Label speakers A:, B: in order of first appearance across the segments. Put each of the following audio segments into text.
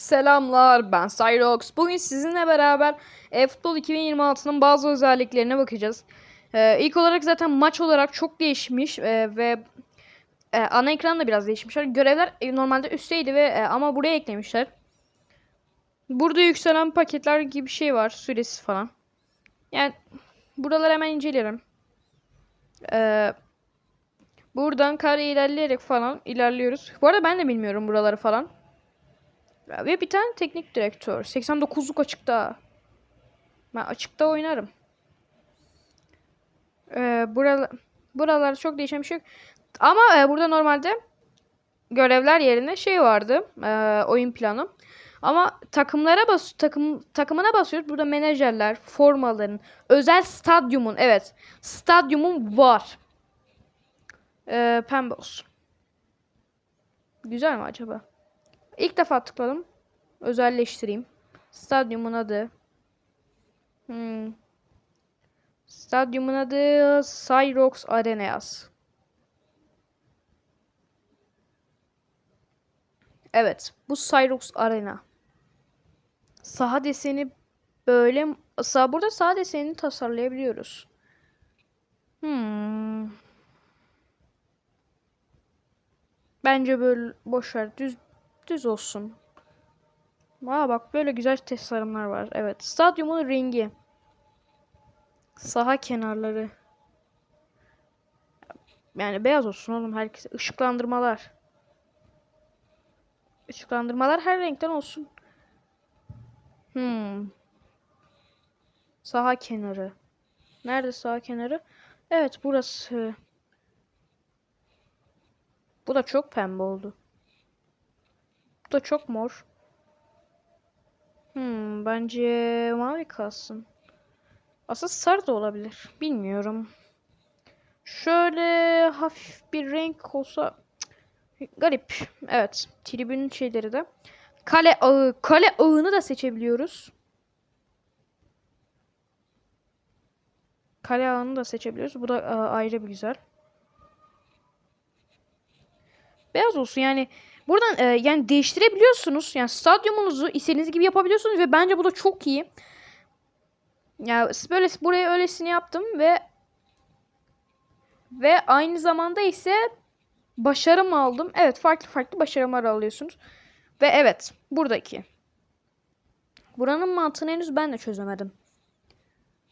A: Selamlar ben Cyrox. Bugün sizinle beraber eFootball 2026'nın bazı özelliklerine bakacağız. Ee, ilk olarak zaten maç olarak çok değişmiş e, ve e, ana ekran da biraz değişmişler. Görevler e, normalde üstteydi ve e, ama buraya eklemişler. Burada yükselen paketler gibi bir şey var. Süresi falan. Yani buraları hemen inceleyelim. Ee, buradan kare ilerleyerek falan ilerliyoruz. Bu arada ben de bilmiyorum buraları falan. Ve bir tane teknik direktör. 89'luk açıkta. Ben açıkta oynarım. Ee, buralar, buralar çok değişen bir şey yok. Ama e, burada normalde görevler yerine şey vardı. e, oyun planı. Ama takımlara bas takım takımına basıyoruz. Burada menajerler, formaların, özel stadyumun, evet. Stadyumun var. Ee, pembe olsun. Güzel mi acaba? İlk defa tıkladım. Özelleştireyim. Stadyumun adı. Hmm. Stadyumun adı Cyrox Arena yaz. Evet. Bu Cyrox Arena. Saha deseni böyle sağ burada saha desenini tasarlayabiliyoruz. Hmm. Bence böyle boş ver. Düz düz olsun. Aa bak böyle güzel tasarımlar var. Evet. Stadyumun rengi. Saha kenarları. Yani beyaz olsun oğlum herkes. Işıklandırmalar. Işıklandırmalar her renkten olsun. Hmm. Saha kenarı. Nerede saha kenarı? Evet burası. Bu da çok pembe oldu. Da çok mor. Hmm, bence mavi kalsın. Aslında sarı da olabilir. Bilmiyorum. Şöyle hafif bir renk olsa garip. Evet. Tribünün şeyleri de. Kale ağı. Kale ağını da seçebiliyoruz. Kale ağını da seçebiliyoruz. Bu da e, ayrı bir güzel. Beyaz olsun yani. Buradan e, yani değiştirebiliyorsunuz. Yani stadyumunuzu istediğiniz gibi yapabiliyorsunuz ve bence bu da çok iyi. Ya böyle buraya öylesini yaptım ve ve aynı zamanda ise başarım aldım. Evet, farklı farklı başarımlar alıyorsunuz. Ve evet, buradaki. Buranın mantığını henüz ben de çözemedim.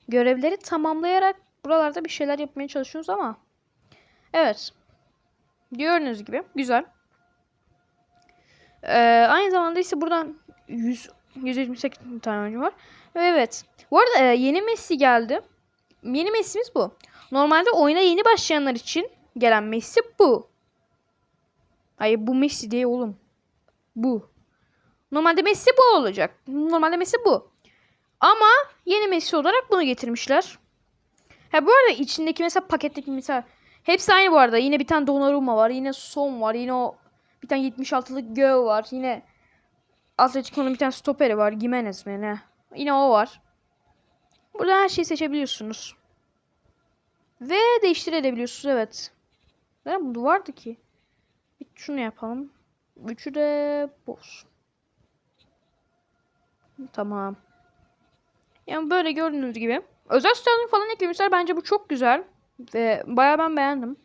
A: Görevleri tamamlayarak buralarda bir şeyler yapmaya çalışıyoruz ama evet. Gördüğünüz gibi güzel. Ee, aynı zamanda ise buradan 100 128 tane oyuncu var. Ve evet. Bu arada e, yeni Messi geldi. Yeni Messi'miz bu. Normalde oyuna yeni başlayanlar için gelen Messi bu. Hayır bu Messi değil oğlum. Bu. Normalde Messi bu olacak. Normalde Messi bu. Ama yeni Messi olarak bunu getirmişler. Ha bu arada içindeki mesela paketteki mesela hepsi aynı bu arada. Yine bir tane Donnarumma var. Yine Son var. Yine o bir tane 76'lık Göğ var. Yine Atletico'nun bir tane stoperi var. Gimenez mi ne? Yine o var. Burada her şeyi seçebiliyorsunuz. Ve değiştirebiliyorsunuz evet. Neden bu vardı ki? Bir şunu yapalım. Üçü de boş. Tamam. Yani böyle gördüğünüz gibi. Özel stadyum falan eklemişler. Bence bu çok güzel. Ve bayağı ben beğendim.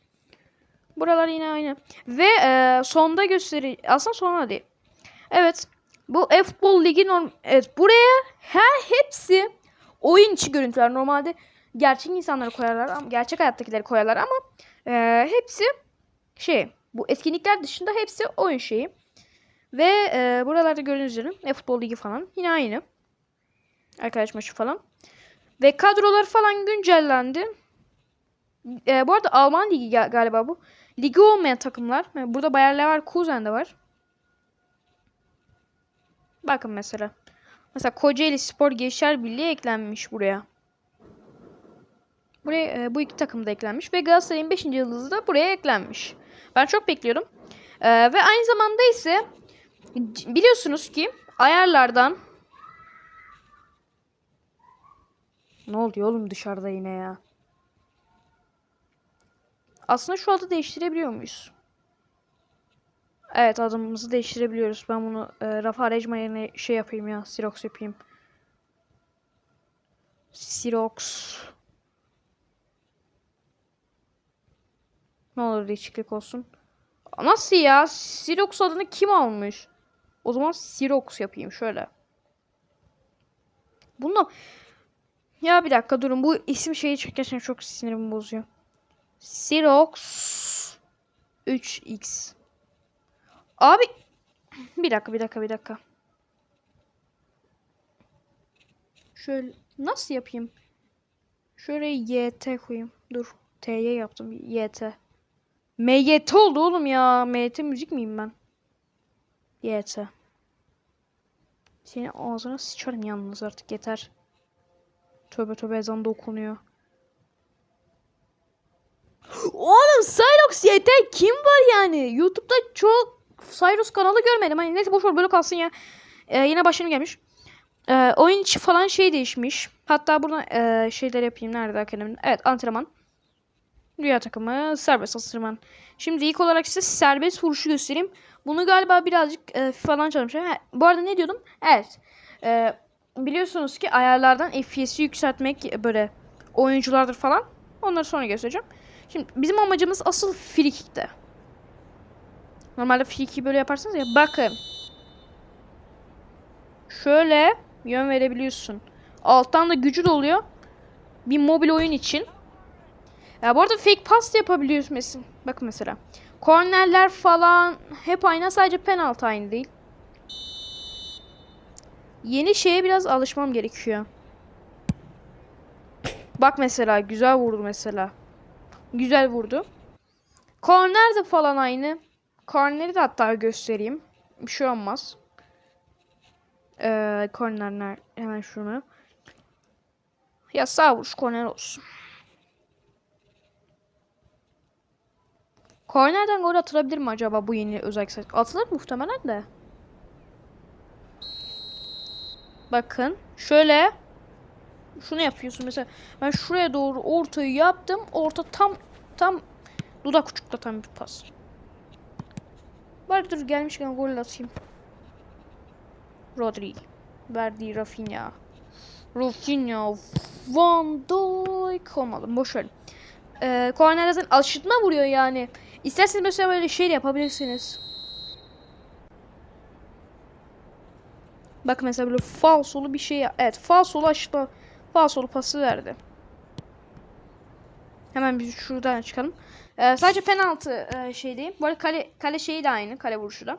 A: Buralar yine aynı. Ve e, sonda gösteri... Aslında sonra değil. Evet. Bu F-Ball Ligi norm... Evet buraya her hepsi oyun içi görüntüler. Normalde gerçek insanları koyarlar ama gerçek hayattakileri koyarlar ama e, hepsi şey bu etkinlikler dışında hepsi oyun şeyi. Ve e, buralarda gördüğünüz üzere e-futbol ligi falan yine aynı. Arkadaş maçı falan. Ve kadrolar falan güncellendi. E, bu arada Alman ligi gal- galiba bu. Ligi olmayan takımlar. Yani burada Bayer Leverkusen de var. Bakın mesela. Mesela Kocaeli Spor Gençler Birliği eklenmiş buraya. Buraya e, bu iki takım da eklenmiş ve Galatasaray'ın 5. yıldızı da buraya eklenmiş. Ben çok bekliyorum. E, ve aynı zamanda ise biliyorsunuz ki ayarlardan Ne oluyor oğlum dışarıda yine ya? Aslında şu adı değiştirebiliyor muyuz? Evet adımımızı değiştirebiliyoruz. Ben bunu e, Rafa Arejma yerine şey yapayım ya. Sirox yapayım. Sirox. Ne olur değişiklik olsun. Nasıl ya? Sirox adını kim almış? O zaman Sirox yapayım şöyle. Bunu ya bir dakika durun. Bu isim şeyi gerçekten çok sinirimi bozuyor. Sirox 3x. Abi bir dakika bir dakika bir dakika. Şöyle nasıl yapayım? Şöyle YT koyayım. Dur. T'ye yaptım. YT. MYT oldu oğlum ya. MYT müzik miyim ben? YT. Seni ağzına sıçarım yalnız artık yeter. Tövbe tövbe ezan da okunuyor. Oğlum Cyrox YT kim var yani? YouTube'da çok Cyrus kanalı görmedim. Hani neyse boş ver böyle kalsın ya. Ee, yine başım gelmiş. Ee, oyun içi falan şey değişmiş. Hatta burada e, şeyler yapayım. Nerede akademinin? Evet antrenman. Dünya takımı serbest antrenman. Şimdi ilk olarak size serbest vuruşu göstereyim. Bunu galiba birazcık e, FIFA'dan çalmışlar. Ha, bu arada ne diyordum? Evet. E, biliyorsunuz ki ayarlardan FPS'i yükseltmek böyle oyunculardır falan. Onları sonra göstereceğim. Şimdi bizim amacımız asıl free kick'te. Normalde free kick'i böyle yaparsınız ya. Bakın. Şöyle yön verebiliyorsun. Alttan da gücü doluyor. Bir mobil oyun için. Ya bu arada fake pass da yapabiliyorsun mesela. Bakın mesela. Kornerler falan hep aynı. Sadece penaltı aynı değil. Yeni şeye biraz alışmam gerekiyor. Bak mesela güzel vurdu mesela. Güzel vurdu. Korner de falan aynı. Korneri de hatta göstereyim. Bir şey olmaz. Ee, kornerler hemen şunu. Ya sağ vuruş korner olsun. Kornerden gol atılabilir mi acaba bu yeni özellik? Atılır muhtemelen de. Bakın şöyle şunu yapıyorsun mesela ben şuraya doğru ortayı yaptım orta tam tam dudak uçuklatan bir pas. Bari dur gelmişken gol atayım. Rodri verdi Rafinha. Rafinha Van Dijk olmadı boş ver. Ee, Korner'den aşırtma vuruyor yani. İsterseniz mesela böyle şey yapabilirsiniz. Bak mesela böyle falsolu bir şey. Evet falsolu aşırtma. Falsolu pası verdi. Hemen biz şuradan çıkalım. Ee, sadece penaltı e, şey değil. Bu arada kale, kale şeyi de aynı. Kale vuruşu da.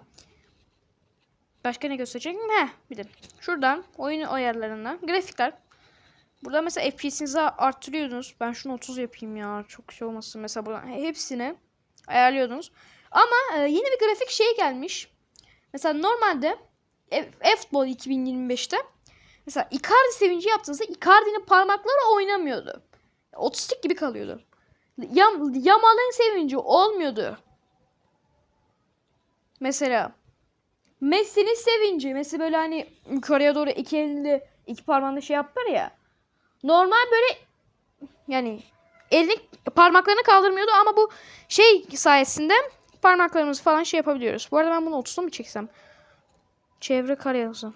A: Başka ne gösterecek mi? Heh bir de. Şuradan oyun ayarlarından. Grafikler. Burada mesela FPS'inizi arttırıyordunuz. Ben şunu 30 yapayım ya. Çok şey olmasın. Mesela buradan hepsini ayarlıyordunuz. Ama e, yeni bir grafik şey gelmiş. Mesela normalde F-Futbol 2025'te mesela Icardi sevinci yaptığınızda Icardi'nin parmakları oynamıyordu. Otistik gibi kalıyordu. Yam, Yamal'ın sevinci olmuyordu. Mesela Messi'nin sevinci. Messi böyle hani yukarıya doğru iki elini iki parmağında şey yapar ya. Normal böyle yani elini parmaklarını kaldırmıyordu ama bu şey sayesinde parmaklarımızı falan şey yapabiliyoruz. Bu arada ben bunu 30'da mı çeksem? Çevre kare yazı.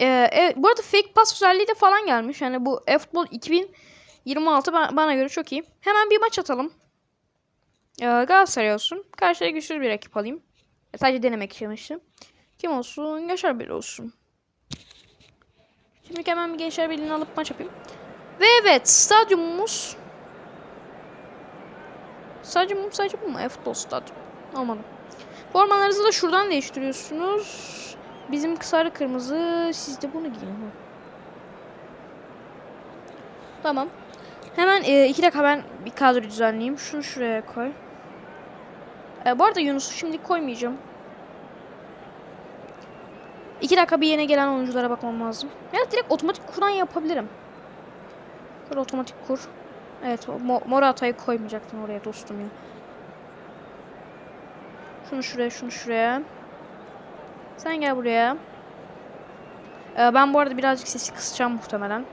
A: Ee, evet, bu arada fake pass özelliği de falan gelmiş. Yani bu F-Futbol 2026 bana göre çok iyi. Hemen bir maç atalım. Ee, Galatasaray olsun. Karşıya güçlü bir rakip alayım. E, sadece denemek istemiştim. Kim olsun? Yaşar Bey olsun. Şimdi hemen bir Gençler Birliği'ni alıp maç yapayım. Ve evet stadyumumuz Stadyumum bu mu? E-futbol stadyum. Olmadı. Formalarınızı da şuradan değiştiriyorsunuz. Bizim sarı kırmızı. Siz de bunu giyin. Tamam. Hemen e, iki dakika ben bir kadro düzenleyeyim. Şunu şuraya koy. E, bu arada Yunus'u şimdi koymayacağım. İki dakika bir yeni gelen oyunculara bakmam lazım. Ya direkt otomatik kuran yapabilirim. Şöyle otomatik kur. Evet Morata'yı koymayacaktım oraya dostum ya. Şunu şuraya şunu şuraya. Sen gel buraya. Ee, ben bu arada birazcık sesi kısacağım muhtemelen.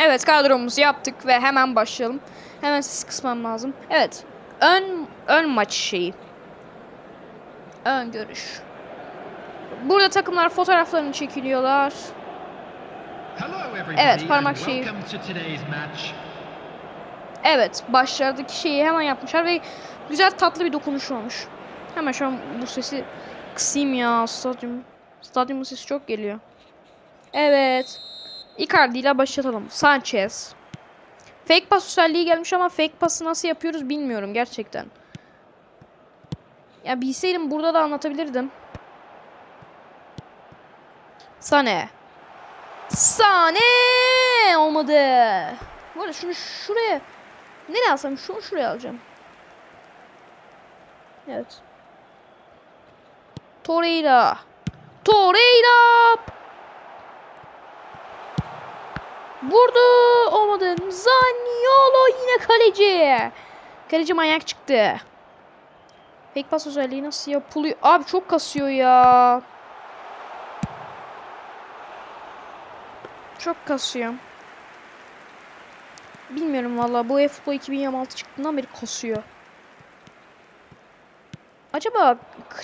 A: Evet kadromuzu yaptık ve hemen başlayalım. Hemen sesi kısmam lazım. Evet. Ön ön maç şeyi. Ön görüş. Burada takımlar fotoğraflarını çekiliyorlar.
B: Evet, parmak
A: şeyi. Evet, başlardaki şeyi hemen yapmışlar ve güzel tatlı bir dokunuş olmuş. Hemen şu an bu sesi kısayım ya stadyum. Stadyumun sesi çok geliyor. Evet. Icardi ile başlatalım. Sanchez. Fake pas özelliği gelmiş ama fake pası nasıl yapıyoruz bilmiyorum gerçekten. Ya bilseydim burada da anlatabilirdim. Sane. Sane olmadı. Bu arada şunu şuraya nereye alsam? Şunu şuraya alacağım. Evet. Torreira. Torreira. Vurdu. Olmadı. Zaniolo yine kaleci. Kaleci manyak çıktı. Fake pas özelliği nasıl yapılıyor? Abi çok kasıyor ya. Çok kasıyor. Bilmiyorum valla bu eFootball 2026 çıktığından beri kasıyor. Acaba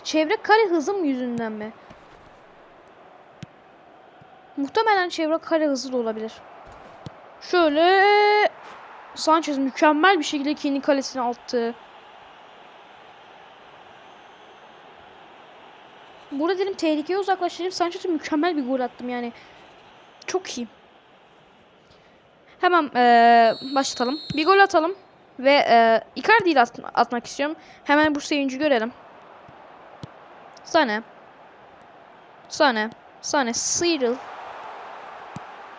A: çevre kare hızım yüzünden mi? Muhtemelen çevre kare hızı da olabilir. Şöyle Sanchez mükemmel bir şekilde kendi kalesine attı. Burada dedim tehlikeye uzaklaştırayım. Sanchez'e mükemmel bir gol attım yani. Çok iyi. Hemen eee, başlatalım. Bir gol atalım. Ve eee Icardi at- atmak istiyorum. Hemen bu sayıncı görelim. Sane. Sane. Sane. Sıyrıl.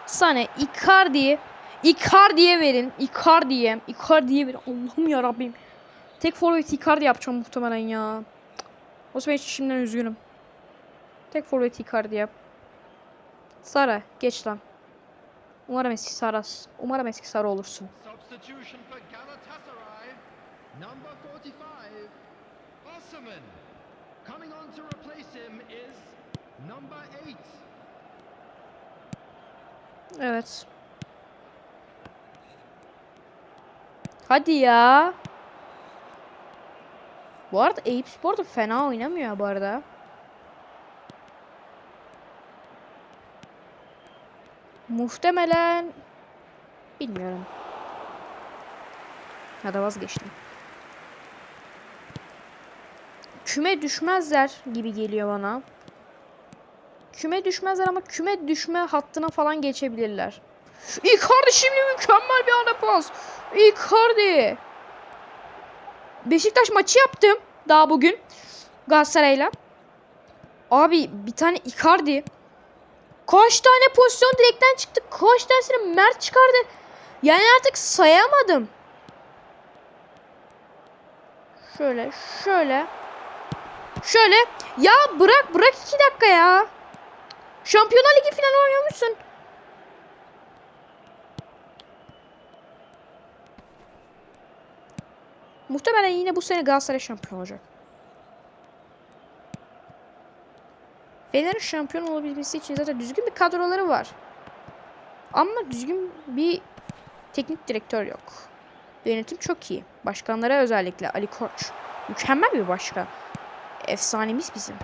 A: Sane. Icardi'ye. Icardi'ye verin. Icardi'ye. Icardi'ye verin. Allah'ım ya Rabbim. Tek forvet Icardi yapacağım muhtemelen ya. O zaman hiç şimdiden üzgünüm. Tek forvet Icardi yap. Sara geç lan. Umarım eski Sara. Umarım eski Sara olursun.
B: Substitution for Galatasaray. Number 45, Osman. Coming on to replace him is number 8.
A: Evet. Hadi ya. Bu arada Eyüp Spor da fena oynamıyor bu arada. Muhtemelen bilmiyorum. Ya da vazgeçtim. Küme düşmezler gibi geliyor bana. Küme düşmezler ama küme düşme hattına falan geçebilirler. Icardi şimdi mükemmel bir anda pas. Icardi. Beşiktaş maçı yaptım daha bugün Galatasaray'la. Abi bir tane Icardi. Kaç tane pozisyon direkten çıktı. Kaç tanesini Mert çıkardı. Yani artık sayamadım. Şöyle şöyle. Şöyle. Ya bırak bırak iki dakika ya. Şampiyonlar Ligi falan oynuyormuşsun. Muhtemelen yine bu sene Galatasaray şampiyon olacak. Fener'in şampiyon olabilmesi için zaten düzgün bir kadroları var. Ama düzgün bir teknik direktör yok. Yönetim çok iyi. Başkanlara özellikle Ali Koç. Mükemmel bir başkan. Efsanemiz bizim.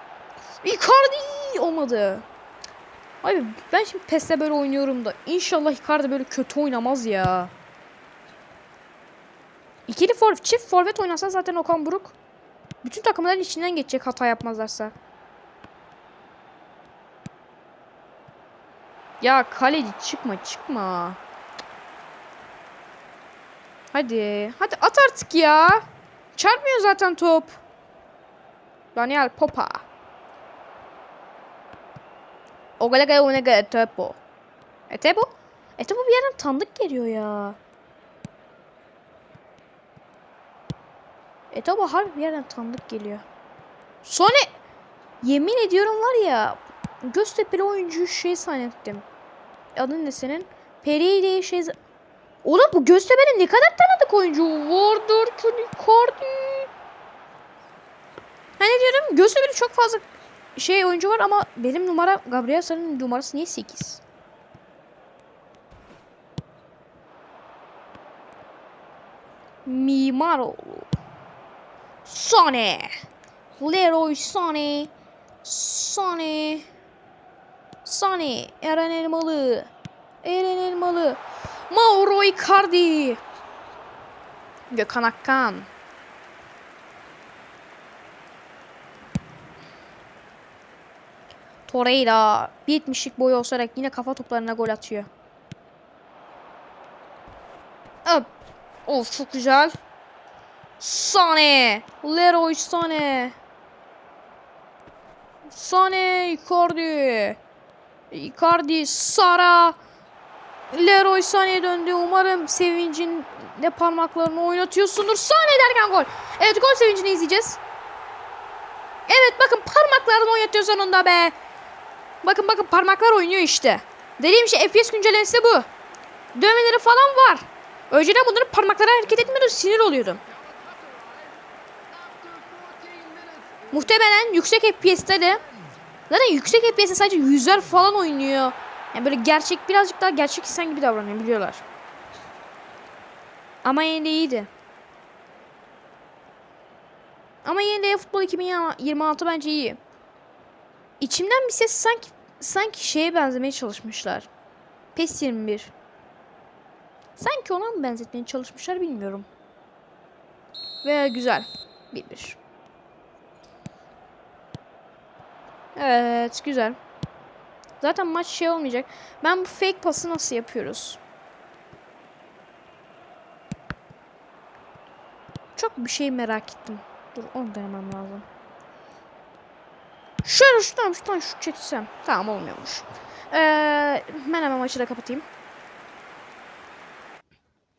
A: Icardi olmadı. Abi ben şimdi PES'te böyle oynuyorum da inşallah Icardi böyle kötü oynamaz ya. İkili for çift forvet oynasa zaten Okan Buruk bütün takımların içinden geçecek hata yapmazlarsa. Ya kaleci çıkma çıkma. Hadi. Hadi at artık ya. Çarpmıyor zaten top. Daniel Popa. Ogalega Onega Etepo. Etepo? Etepo bir yerden tanıdık geliyor ya. Etepo harbi bir yerden tanıdık geliyor. Sonra yemin ediyorum var ya Göztepe'li oyuncuyu şey zannettim adın ne senin? Peri değişiz. Oğlum bu göstermenin ne kadar tanıdık oyuncu vardır Kunikardi. Hani diyorum göstermenin çok fazla şey oyuncu var ama benim numara Gabriel Sarı'nın numarası niye 8? Mimaroğlu. Sane. Leroy Sane. Sane. Sane. Eren Elmalı. Eren Elmalı. Mauro Icardi. Gökhan Akkan. Torreira 1.70'lik boyu olsarak yine kafa toplarına gol atıyor. Hop. Of çok güzel. Sane. Leroy Sane. Sane Icardi. Icardi Sara. Leroy Sane'ye döndü. Umarım sevincinde parmaklarını oynatıyorsundur. Sane derken gol. Evet gol sevincini izleyeceğiz. Evet bakın parmaklarını oynatıyor sonunda be. Bakın bakın parmaklar oynuyor işte. Dediğim şey FPS güncellemesi bu. Dövmeleri falan var. Önceden bunların parmakları hareket etmiyordu sinir oluyordum. Muhtemelen yüksek FPS'te de zaten yüksek FPS'te sadece yüzler falan oynuyor. Yani böyle gerçek birazcık daha gerçek insan gibi davranıyor biliyorlar. Ama yine de iyiydi. Ama yine de futbol 2026 bence iyi. İçimden bir ses sanki sanki şeye benzemeye çalışmışlar. PES 21. Sanki ona mı benzetmeye çalışmışlar bilmiyorum. Ve güzel. 1-1. Evet güzel. Zaten maç şey olmayacak. Ben bu fake pası nasıl yapıyoruz? Çok bir şey merak ettim. Dur onu denemem lazım. Şöyle şuradan şuradan şu çeksem. Tamam olmuyormuş. Ee, ben hemen maçı da kapatayım.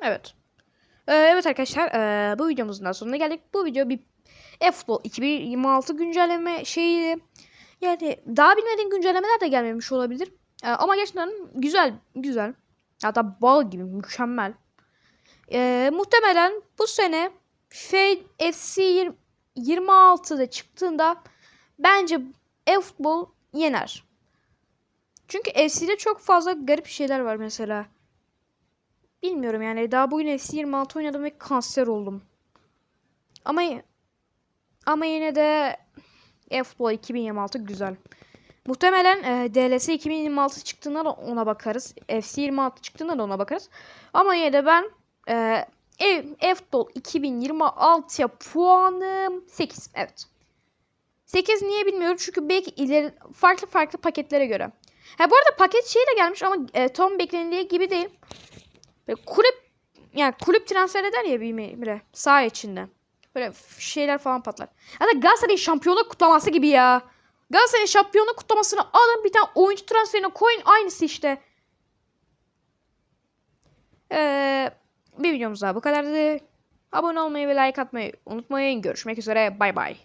A: Evet. Ee, evet arkadaşlar ee, bu videomuzun da sonuna geldik. Bu video bir eFootball 2026 güncelleme şeyi. Yani daha bilmediğim güncellemeler de gelmemiş olabilir. Ee, ama gerçekten güzel güzel. Hatta bal gibi mükemmel. Ee, muhtemelen bu sene FC 20 26'da çıktığında bence eFootball yener. Çünkü FC'de çok fazla garip şeyler var mesela. Bilmiyorum yani daha bugün FC 26 oynadım ve kanser oldum. Ama ama yine de eFootball 2026 güzel. Muhtemelen e, DLS 2026 çıktığında da ona bakarız. FC 26 çıktığında da ona bakarız. Ama yine de ben e, eFootball 2026'ya puanım 8. Evet. 8 niye bilmiyorum çünkü belki ileri farklı farklı paketlere göre. Ha bu arada paket şey de gelmiş ama e, tam beklenildiği gibi değil. Böyle kulüp yani kulüp transfer eder ya bir bire sağ içinde. Böyle şeyler falan patlar. Hatta Galatasaray'ın şampiyonluk kutlaması gibi ya. Galatasaray'ın şampiyonluk kutlamasını alın bir tane oyuncu transferine koyun aynısı işte. Ee, bir videomuz daha bu kadardı. Abone olmayı ve like atmayı unutmayın. Görüşmek üzere. Bay bay.